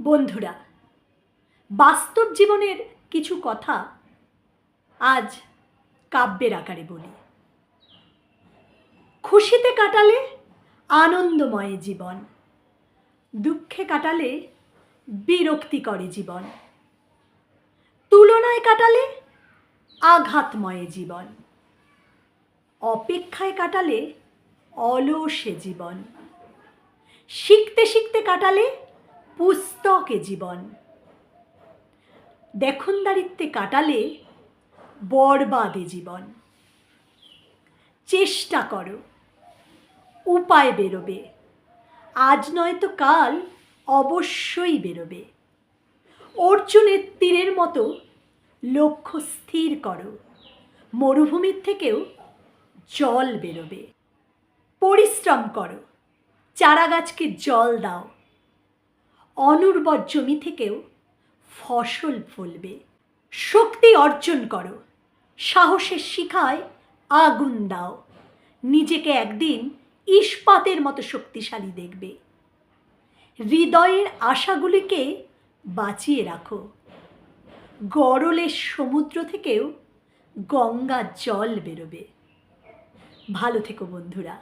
বন্ধুরা, বাস্তব জীবনের কিছু কথা আজ কাব্যের আকারে বলি। খুশিতে কাটালে আনন্দময় জীবন, দুঃখে কাটালে বিরক্তি করে জীবন, তুলনায় কাটালে আঘাতময় জীবন, অপেক্ষায় কাটালে অলসে জীবন, শিখতে শিখতে কাটালে পুস্তকে জীবন। দেখনদারিত্বে কাটালে বরবাদে জীবন। চেষ্টা করো, উপায় বেরোবে। আজ নয়তো কাল, অবশ্যই বেরোবে। অর্জুনের তীরের মতো লক্ষ্য স্থির করো। মরুভূমির থেকেও জল বেরোবে। পরিশ্রম করো। চারা গাছকে জল দাও। অনুর্বর জমি থেকেও ফসল ফলবে। শক্তি অর্জন করো। সাহসের শিখায় আগুন দাও। নিজেকে একদিন ইস্পাতের মতো শক্তিশালী দেখবে। হৃদয়ের আশাগুলিকে বাঁচিয়ে রাখো। গরলের সমুদ্র থেকেও গঙ্গা জল বেরোবে। ভালো থেকো বন্ধুরা।